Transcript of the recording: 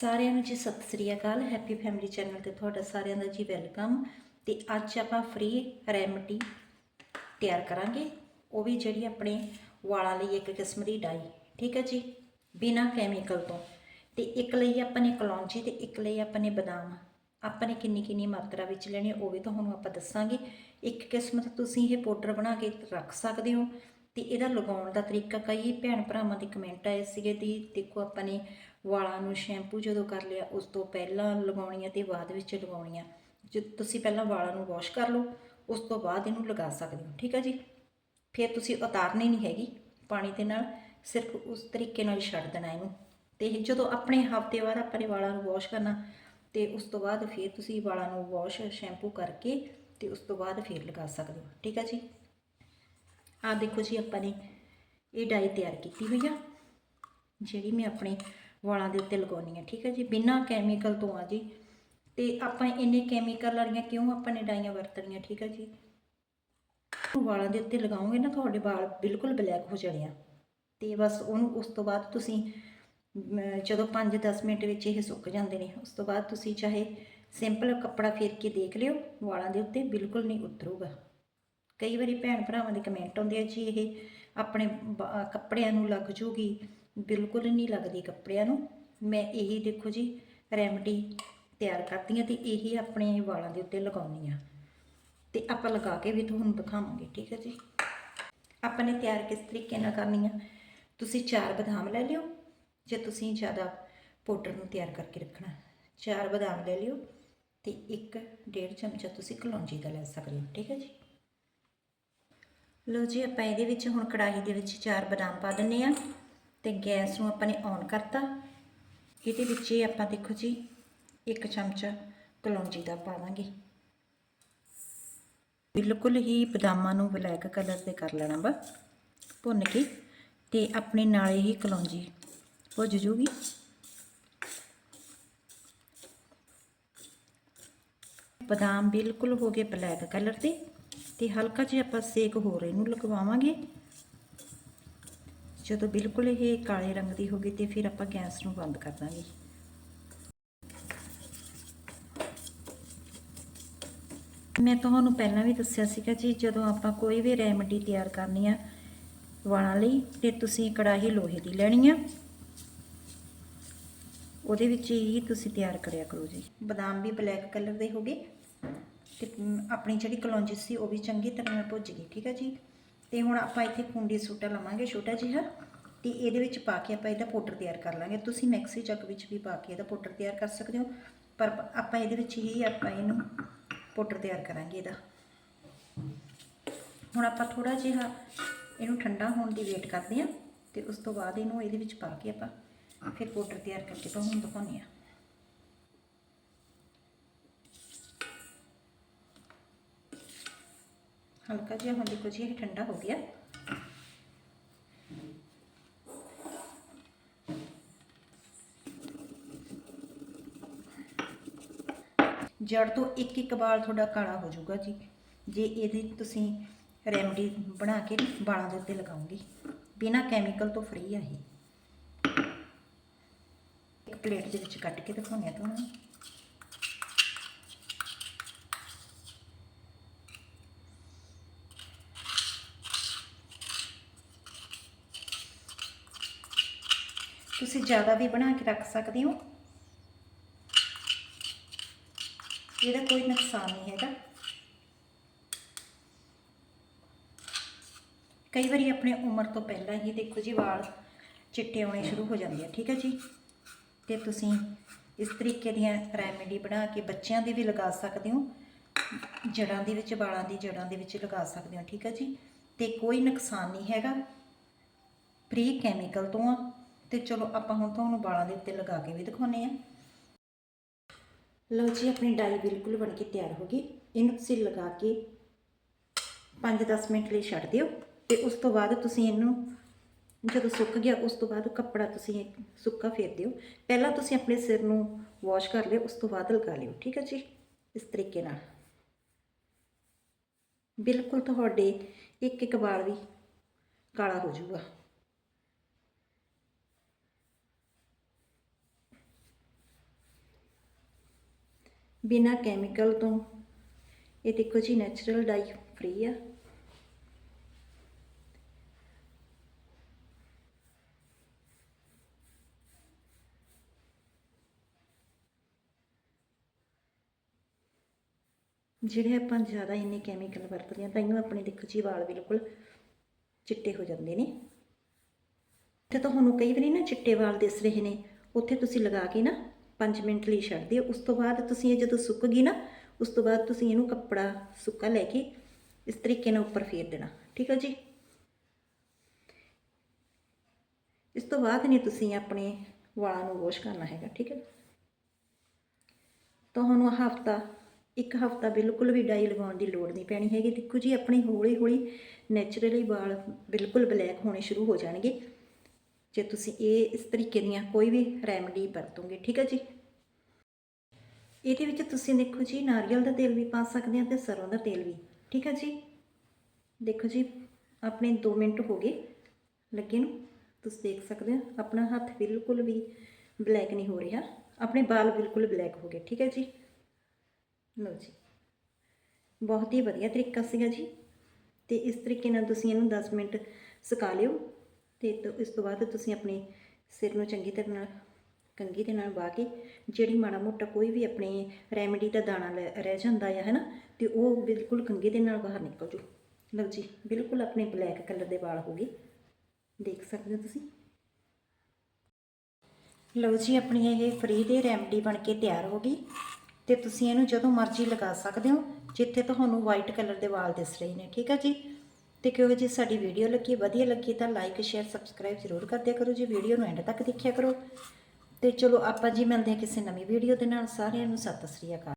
ਸਾਰਿਆਂ ਨੂੰ ਜੀ ਸਤਿ ਸ੍ਰੀ ਅਕਾਲ ਹੈਪੀ ਫੈਮਿਲੀ ਚੈਨਲ ਤੇ ਤੁਹਾਡਾ ਸਾਰਿਆਂ ਦਾ ਜੀ ਵੈਲਕਮ ਤੇ ਅੱਜ ਆਪਾਂ ਫ੍ਰੀ ਰੈਮਡੀ ਤਿਆਰ ਕਰਾਂਗੇ, ਉਹ ਵੀ ਜਿਹੜੀ ਆਪਣੇ ਵਾਲਾਂ ਲਈ ਇੱਕ ਕਿਸਮ ਦੀ ਡਾਈ ਠੀਕ ਹੈ ਜੀ? ਬਿਨਾ ਕੈਮੀਕਲ ਤੋਂ। ਤੇ ਇੱਕ ਲਈ ਆਪਾਂ ਨੇ ਕਲੌਂਜੀ ਤੇ ਇੱਕ ਲਈ ਆਪਾਂ ਨੇ ਬਦਾਮ। ਆਪਾਂ ਨੇ ਕਿੰਨੀ ਕਿੰਨੀ ਮਾਤਰਾ ਵਿੱਚ ਲੈਣੀ, ਉਹ ਵੀ ਤੁਹਾਨੂੰ ਆਪਾਂ ਦੱਸਾਂਗੇ। ਇੱਕ ਕਿਸਮ ਦਾ ਤੁਸੀਂ ਇਹ ਪਾਊਡਰ ਬਣਾ ਕੇ ਰੱਖ ਸਕਦੇ ਹੋ। ਤੇ ਇਹਦਾ ਲਗਾਉਣ ਦਾ ਤਰੀਕਾ ਕਈ ਭੈਣ ਭਰਾਵਾਂ ਦੇ ਕਮੈਂਟ ਆਏ ਸੀਗੇ ਦੀ ਦੇਖੋ ਆਪਾਂ ਨੇ ਵਾਲਾਂ ਨੂੰ ਸ਼ੈਂਪੂ ਜਦੋਂ ਕਰ ਲਿਆ, ਉਸ ਤੋਂ ਪਹਿਲਾਂ ਲਗਾਉਣੀ ਲਗਾਉਣੀਆਂ ਤੇ ਬਾਅਦ ਵਿੱਚ ਲਗਾਉਣੀ ਲਗਾਉਣੀਆਂ। ਜੇ ਤੁਸੀਂ ਪਹਿਲਾਂ ਵਾਲਾਂ ਨੂੰ ਵਾਸ਼ ਕਰ ਲਓ, ਉਸ ਤੋਂ ਬਾਅਦ ਇਹਨੂੰ ਲਗਾ ਸਕਦੇ ਹੋ, ਠੀਕ ਹੈ ਜੀ? ਫਿਰ ਤੁਸੀਂ ਉਤਾਰਨੀ ਨਹੀਂ ਹੈਗੀ ਪਾਣੀ ਦੇ ਨਾਲ, ਸਿਰਫ ਉਸ ਤਰੀਕੇ ਨਾਲ ਛੱਡ ਦੇਣਾ ਇਹਨੂੰ। ਤੇ ਜਦੋਂ ਆਪਣੇ ਹਫ਼ਤੇ ਬਾਅਦ ਆਪਣੇ ਵਾਲਾਂ ਨੂੰ ਵਾਸ਼ ਕਰਨਾ, ਤੇ ਉਸ ਤੋਂ ਬਾਅਦ ਫਿਰ ਤੁਸੀਂ ਵਾਲਾਂ ਨੂੰ ਵਾਸ਼ ਸ਼ੈਂਪੂ ਕਰਕੇ ਤੇ ਉਸ ਤੋਂ ਬਾਅਦ ਫਿਰ ਲਗਾ ਸਕਦੇ ਹੋ, ਠੀਕ ਹੈ ਜੀ? ਆਹ ਦੇਖੋ ਜੀ ਆਪਾਂ ਨੇ ਇਹ ਡਾਈ ਤਿਆਰ ਕੀਤੀ ਹੋਈ ਆ, ਜਿਹੜੀ ਮੈਂ ਆਪਣੇ ਵਾਲਾਂ ਦੇ ਉੱਤੇ ਲਗਾਉਣੀ ਆ, ਠੀਕ ਹੈ ਜੀ? ਬਿਨਾਂ ਕੈਮੀਕਲ ਤੋਂ ਆ ਜੀ। ਤੇ ਆਪਾਂ ਇੰਨੇ ਕੈਮੀਕਲ ਵਾਲੀਆਂ ਕਿਉਂ ਆਪਾਂ ਨੇ ਡਾਈਆਂ ਵਰਤਣੀਆਂ, ਠੀਕ ਹੈ ਜੀ? ਵਾਲਾਂ ਦੇ ਉੱਤੇ ਲਗਾਓਗੇ ਨਾ, ਤੁਹਾਡੇ ਵਾਲ ਬਿਲਕੁਲ ਬਲੈਕ ਹੋ ਜਾਣੇ ਆ। ਤੇ ਬਸ ਉਹਨੂੰ, ਉਸ ਤੋਂ ਬਾਅਦ ਤੁਸੀਂ ਜਦੋਂ 5-10 ਮਿੰਟ ਵਿੱਚ ਇਹ ਸੁੱਕ ਜਾਂਦੇ ਨੇ, ਉਸ ਤੋਂ ਬਾਅਦ ਤੁਸੀਂ ਚਾਹੇ ਸਿੰਪਲ ਕੱਪੜਾ ਫੇਰ ਕੇ ਦੇਖ ਲਿਓ, ਵਾਲਾਂ ਦੇ ਉੱਤੇ ਬਿਲਕੁਲ ਨਹੀਂ ਉਤਰੂਗਾ। ਕਈ ਵਾਰੀ ਭੈਣ ਭਰਾਵਾਂ ਦੇ ਕਮੈਂਟ ਆਉਂਦੇ ਆ ਜੀ, ਇਹ ਆਪਣੇ ਬ- ਕੱਪੜਿਆਂ ਨੂੰ ਲੱਗ ਜੂਗੀ। ਬਿਲਕੁਲ ਨਹੀਂ ਲੱਗਦੀ ਕੱਪੜਿਆਂ ਨੂੰ। ਮੈਂ ਇਹੀ ਦੇਖੋ ਜੀ ਰੈਮਡੀ ਤਿਆਰ ਕਰਦੀ ਹਾਂ ਤੇ ਇਹੀ ਆਪਣੇ ਵਾਲਾਂ ਦੇ ਉੱਤੇ ਲਗਾਉਣੀ ਆ। ਤੇ ਆਪਾਂ ਲਗਾ ਕੇ ਵੀ ਤੁਹਾਨੂੰ ਦਿਖਾਵਾਂਗੇ, ਠੀਕ ਹੈ ਜੀ? ਆਪਾਂ ਨੇ ਤਿਆਰ ਕਿਸ ਤਰੀਕੇ ਨਾਲ ਕਰਨੀ ਆ? ਤੁਸੀਂ ਚਾਰ ਬਦਾਮ ਲੈ ਲਿਓ, ਜੇ ਤੁਸੀਂ ਜ਼ਿਆਦਾ ਪਾਊਡਰ ਨੂੰ ਤਿਆਰ ਕਰਕੇ ਰੱਖਣਾ। ਚਾਰ ਬਦਾਮ ਲੈ ਲਿਓ ਤੇ ਇੱਕ ਡੇਢ ਚਮਚਾ ਤੁਸੀਂ ਕਲੌਂਜੀ ਦਾ ਲੈ ਸਕਦੇ ਹੋ, ਠੀਕ ਹੈ ਜੀ? ਲਓ ਜੀ, ਆਪਾਂ ਇਹਦੇ ਵਿੱਚ ਹੁਣ ਕੜਾਹੀ ਦੇ ਵਿੱਚ ਚਾਰ ਬਦਾਮ ਪਾ ਦਿੰਨੇ ਆ ਤੇ ਗੈਸ ਨੂੰ ਆਪਾਂ ਨੇ ਔਨ ਕਰਤਾ। ਇਹਦੇ ਵਿੱਚ ਹੀ ਆਪਾਂ ਦੇਖੋ ਜੀ, ਇੱਕ ਚਮਚਾ ਕਲੌਂਜੀ ਦਾ ਪਾ ਦਾਂਗੇ ਬਿਲਕੁਲ ਹੀ ਬਦਾਮਾਂ ਨੂੰ ਬਲੈਕ ਕਲਰ ਤੇ ਕਰ ਲੈਣਾ ਵਾ, ਭੁੰਨ ਕੇ ਤੇ ਆਪਣੇ ਨਾਲੇ ਹੀ ਕਲੌਂਜੀ ਭੁੱਜ ਜੂਗੀ। ਬਦਾਮ ਬਿਲਕੁਲ ਹੋ ਗਏ ਬਲੈਕ ਕਲਰ 'ਤੇ ਤੇ ਹਲਕਾ ਜਿਹਾ ਆਪਾਂ ਸੇਕ ਹੋਰ ਇਹਨੂੰ ਲਗਵਾਵਾਂਗੇ। ਜਦੋਂ ਬਿਲਕੁਲ ਇਹ ਕਾਲੇ ਰੰਗ ਦੀ ਹੋ ਗਈ ਤੇ ਫਿਰ ਆਪਾਂ ਗੈਸ ਨੂੰ ਬੰਦ ਕਰ ਦਾਂਗੇ। ਮੈਂ ਤੁਹਾਨੂੰ ਪਹਿਲਾਂ ਵੀ ਦੱਸਿਆ ਸੀਗਾ ਜੀ, ਜਦੋਂ ਆਪਾਂ ਕੋਈ ਵੀ ਰੈਮਡੀ ਤਿਆਰ ਕਰਨੀ ਆ ਵਾਲਾਂ ਲਈ, ਤੇ ਤੁਸੀਂ ਕੜਾਹੀ ਲੋਹੇ ਦੀ ਲੈਣੀ ਆ। ਉਹਦੇ ਵਿੱਚ ਹੀ ਤੁਸੀਂ ਤਿਆਰ ਕਰਿਆ ਕਰੋ ਜੀ। ਬਦਾਮ ਵੀ ਬਲੈਕ ਕਲਰ ਦੇ ਹੋ ਗਏ। ਤੇ ਆਪਣੀ ਜਿਹੜੀ ਕਲੌਂਜੀ ਸੀ ਉਹ ਵੀ ਚੰਗੀ ਤਰ੍ਹਾਂ ਨਾਲ ਭੁੱਜ ਗਈ, ਠੀਕ ਹੈ ਜੀ? ਤੇ ਹੁਣ ਆਪਾਂ ਇੱਥੇ ਕੁੰਡੀ ਸੂਟਾ ਲਵਾਂਗੇ ਛੋਟਾ ਜਿਹਾ ਤੇ ਇਹਦੇ ਵਿੱਚ ਪਾ ਕੇ ਆਪਾਂ ਇਹਦਾ ਪਾਊਡਰ ਤਿਆਰ ਕਰ ਲਾਂਗੇ। ਤੁਸੀਂ ਮੈਕਸੀ ਚੱਕ ਵਿੱਚ ਵੀ ਪਾ ਕੇ ਇਹਦਾ ਪਾਊਡਰ ਤਿਆਰ ਕਰ ਸਕਦੇ ਹੋ, ਪਰ ਆਪਾਂ ਇਹਦੇ ਵਿੱਚ ਹੀ ਆਪਾਂ ਇਹਨੂੰ ਪਾਊਡਰ ਤਿਆਰ ਕਰਾਂਗੇ ਇਹਦਾ। ਹੁਣ ਆਪਾਂ ਥੋੜਾ ਜਿਹਾ ਇਹਨੂੰ ਠੰਡਾ ਹੋਣ ਦੀ ਵੇਟ ਕਰਦੇ ਹਾਂ ਤੇ ਉਸ ਤੋਂ ਬਾਅਦ ਇਹਨੂੰ ਇਹਦੇ ਵਿੱਚ ਪਾ ਕੇ ਆਪਾਂ ਫਿਰ ਪਾਊਡਰ ਤਿਆਰ ਕਰਕੇ ਤੁਹਾਨੂੰ ਦਿਖਾਉਂਦੇ ਹਾਂ। ਹਲਕਾ ਜਿਹਾ ਹੁਣ ਦੇਖੋ ਜੀ, ਇਹ ਠੰਡਾ ਹੋ ਗਿਆ। ਜੜ ਤੋਂ ਇੱਕ ਇੱਕ ਵਾਲ ਤੁਹਾਡਾ ਕਾਲਾ ਹੋ ਜਾਊਗਾ ਜੀ। ਜੇ ਇਹਦੀ ਤੁਸੀਂ ਰੈਮਡੀ ਬਣਾ ਕੇ ਵਾਲਾਂ ਦੇ ਉੱਤੇ ਲਗਾਉਂਗੇ। ਬਿਨਾ ਕੈਮੀਕਲ ਤੋਂ ਫ੍ਰੀ ਆ ਇਹ। ਇੱਕ ਪਲੇਟ ਦੇ ਵਿੱਚ ਕੱਟ ਕੇ ਦਿਖਾਉਂਦੇ ਆ ਤੁਹਾਨੂੰ। ਤੁਸੀਂ ਜ਼ਿਆਦਾ ਵੀ ਬਣਾ ਕੇ ਰੱਖ ਸਕਦੇ ਹੋ। ਇਹਦਾ ਕੋਈ ਨੁਕਸਾਨ ਨਹੀਂ ਹੈਗਾ। ਕਈ ਵਾਰੀ ਆਪਣੇ ਉਮਰ ਤੋਂ ਪਹਿਲਾਂ ਹੀ ਦੇਖੋ ਜੀ ਵਾਲ ਚਿੱਟੇ ਆਉਣੇ ਸ਼ੁਰੂ ਹੋ ਜਾਂਦੇ ਆ, ਠੀਕ ਹੈ ਜੀ। ਤੇ ਤੁਸੀਂ ਇਸ ਤਰੀਕੇ ਦੀਆਂ ਰੈਮੇਡੀ ਬਣਾ ਕੇ ਬੱਚਿਆਂ ਦੇ ਵੀ ਲਗਾ ਸਕਦੇ ਹੋ। ਜੜਾਂ ਦੇ ਵਿੱਚ, ਵਾਲਾਂ ਦੀ ਜੜਾਂ ਦੇ ਵਿੱਚ ਲਗਾ ਸਕਦੇ ਹੋ, ਠੀਕ ਹੈ ਜੀ। ਤੇ ਕੋਈ ਨੁਕਸਾਨ ਨਹੀਂ ਹੈਗਾ। ਪ੍ਰੀ ਕੈਮੀਕਲ ਤੋਂ ਆ ਤੇ ਚਲੋ ਆਪਾਂ ਹੁਣ ਤੁਹਾਨੂੰ ਵਾਲਾਂ ਦੇ ਉੱਤੇ ਲਗਾ ਕੇ ਵੀ ਦਿਖਾਉਨੇ ਆ ਲਓ ਜੀ, ਆਪਣੀ ਡਾਈ ਬਿਲਕੁਲ ਬਣ ਕੇ ਤਿਆਰ ਹੋ ਗਈ। ਇਹਨੂੰ ਤੁਸੀਂ ਲਗਾ ਕੇ 5-10 ਮਿੰਟ ਲਈ ਛੱਡ ਦਿਓ ਤੇ ਉਸ ਤੋਂ ਬਾਅਦ ਤੁਸੀਂ ਇਹਨੂੰ ਜਦੋਂ ਸੁੱਕ ਗਿਆ, ਉਸ ਤੋਂ ਬਾਅਦ ਕੱਪੜਾ ਤੁਸੀਂ ਸੁੱਕਾ ਫੇਰ ਦਿਓ। ਪਹਿਲਾਂ ਤੁਸੀਂ ਆਪਣੇ ਸਿਰ ਨੂੰ ਵਾਸ਼ ਕਰ ਲਿਓ, ਉਸ ਤੋਂ ਬਾਅਦ ਲਗਾ ਲਿਓ, ਠੀਕ ਹੈ ਜੀ? ਇਸ ਤਰੀਕੇ ਨਾਲ। ਬਿਲਕੁਲ ਤੁਹਾਡੇ ਇੱਕ ਇੱਕ ਵਾਲ ਵੀ ਕਾਲਾ ਹੋ ਜਾਊਗਾ। ਬਿਨਾ ਕੈਮੀਕਲ ਤੋਂ। ਇਹ ਦੇਖੋ ਜੀ ਨੈਚੁਰਲ ਡਾਈ ਫ੍ਰੀ ਆ। ਜਿਹੜੇ ਆਪਾਂ ਜ਼ਿਆਦਾ ਇੰਨੇ ਕੈਮੀਕਲ ਵਰਤਦੇ ਹਾਂ ਤਾਂ ਇਹਨੂੰ ਆਪਣੇ ਦੇਖੋ ਜੀ, ਵਾਲ ਬਿਲਕੁਲ ਚਿੱਟੇ ਹੋ ਜਾਂਦੇ ਨੇ। ਤੇ ਤੁਹਾਨੂੰ ਕਈ ਵਾਰੀ ਨਾ ਚਿੱਟੇ ਵਾਲ ਦਿਸ ਰਹੇ ਨੇ। ਉੱਥੇ ਤੁਸੀਂ ਲਗਾ ਕੇ ਨਾ 5 ਮਿੰਟ ਲਈ ਛੱਡ ਦਿਓ। ਉਸ ਤੋਂ ਬਾਅਦ ਤੁਸੀਂ ਇਹ ਜਦੋਂ ਸੁੱਕ ਗਈ ਨਾ, ਉਸ ਤੋਂ ਬਾਅਦ ਤੁਸੀਂ ਇਹਨੂੰ ਕੱਪੜਾ ਸੁੱਕਾ ਲੈ ਕੇ ਇਸ ਤਰੀਕੇ ਨਾਲ ਉੱਪਰ ਫੇਰ ਦੇਣਾ। ਠੀਕ ਹੈ ਜੀ? ਇਸ ਤੋਂ ਬਾਅਦ ਨਹੀਂ ਤੁਸੀਂ ਆਪਣੇ ਵਾਲਾਂ ਨੂੰ ਵਾਸ਼ ਕਰਨਾ ਹੈਗਾ, ਠੀਕ ਹੈ ਤੁਹਾਨੂੰ ਹਫਤਾ, ਇੱਕ ਹਫਤਾ ਬਿਲਕੁਲ ਵੀ ਡਾਈ ਲਗਾਉਣ ਦੀ ਲੋੜ ਨਹੀਂ ਪੈਣੀ ਹੈਗੀ। ਦੇਖੋ ਜੀ, ਆਪਣੇ ਹੌਲੀ ਹੌਲੀ ਨੈਚੁਰਲੀ ਵਾਲ ਬਿਲਕੁਲ ਬਲੈਕ ਹੋਣੇ ਸ਼ੁਰੂ ਹੋ ਜਾਣਗੇ। ਜੇ ਤੁਸੀਂ ਇਹ ਇਸ ਤਰੀਕੇ ਦੀਆਂ ਕੋਈ ਵੀ ਰੈਮਡੀ ਵਰਤੋਗੇ, ਠੀਕ ਹੈ ਜੀ? ਇਹਦੇ ਵਿੱਚ ਤੁਸੀਂ ਦੇਖੋ ਜੀ, ਨਾਰੀਅਲ ਦਾ ਤੇਲ ਵੀ ਪਾ ਸਕਦੇ ਆ ਤੇ ਸਰੋਂ ਦਾ ਤੇਲ ਵੀ, ਠੀਕ ਹੈ ਜੀ? ਦੇਖੋ ਜੀ, ਆਪਣੇ 2 ਮਿੰਟ ਹੋ ਗਏ ਲੱਗੇ ਨੂੰ। ਤੁਸੀਂ ਦੇਖ ਸਕਦੇ ਹੋ, ਆਪਣਾ ਹੱਥ ਬਿਲਕੁਲ ਵੀ ਬਲੈਕ ਨਹੀਂ ਹੋ ਰਿਹਾ। ਆਪਣੇ ਵਾਲ ਬਿਲਕੁਲ ਬਲੈਕ ਹੋ ਗਏ, ਠੀਕ ਹੈ ਜੀ? ਲਓ ਜੀ। ਬਹੁਤ ਹੀ ਵਧੀਆ ਤਰੀਕਾ ਸੀਗਾ ਜੀ। ਤੇ ਇਸ ਤਰੀਕੇ ਨਾਲ ਤੁਸੀਂ ਇਹਨੂੰ 10 ਮਿੰਟ ਸੁਕਾ ਲਿਓ। ਤੇ ਤੋਂ- ਇਸ ਤੋਂ ਬਾਅਦ ਤੁਸੀਂ ਆਪਣੇ ਸਿਰ ਨੂੰ ਚੰਗੀ ਤਰ੍ਹਾਂ ਨਾਲ, ਕੰਘੀ ਦੇ ਨਾਲ ਵਾਹ ਕੇ, ਜਿਹੜੀ ਮਾੜਾ ਮੋਟਾ ਕੋਈ ਵੀ ਆਪਣੇ ਰੈਮਡੀ ਦਾ ਦਾਣਾ ਲੈ- ਰਹਿ ਜਾਂਦਾ ਹੈ ਹੈਨਾ, ਤੇ ਉਹ ਬਿਲਕੁਲ ਕੰਘੀ ਦੇ ਨਾਲ ਬਾਹਰ ਨਿਕਲ ਜੂ ਲਓ ਜੀ, ਬਿਲਕੁਲ ਆਪਣੇ ਬਲੈਕ ਕਲਰ ਦੇ ਵਾਲ ਹੋ ਗਏ। ਦੇਖ ਸਕਦੇ ਹੋ ਤੁਸੀਂ? ਲਓ ਜੀ, ਆਪਣੀ ਇਹ ਫਰੀ ਦੇ ਰੈਮਡੀ ਬਣ ਕੇ ਤਿਆਰ ਹੋ ਗਈ। ਤੇ ਤੁਸੀਂ ਇਹਨੂੰ ਜਦੋਂ ਮਰਜ਼ੀ ਲਗਾ ਸਕਦੇ ਹੋ, ਜਿੱਥੇ ਤੁਹਾਨੂੰ ਵਾਈਟ ਕਲਰ ਦੇ ਵਾਲ ਦਿਸ ਰਹੇ ਨੇ, ਠੀਕ ਹੈ ਜੀ? ਤੇ ਕਿਹੋ ਜੀ ਸਾਡੀ ਵੀਡੀਓ ਲੱਗੀ, ਵਧੀਆ ਲੱਗੀ ਤਾਂ ਲਾਈਕ ਸ਼ੇਅਰ ਸਬਸਕ੍ਰਾਈਬ ਜ਼ਰੂਰ ਕਰਦਿਆ ਕਰੋ, ਜੀ ਵੀਡੀਓ ਨੂੰ ਐਂਡ ਤੱਕ ਦੇਖਿਆ ਕਰੋ। ਤੇ ਚਲੋ ਆਪਾਂ ਜੀ ਮਿਲਦੇ ਹਾਂ ਕਿਸੇ ਨਵੀਂ ਵੀਡੀਓ ਦੇ ਨਾਲ, ਸਾਰਿਆਂ ਨੂੰ ਸਤਿ ਸ੍ਰੀ ਅਕਾਲ।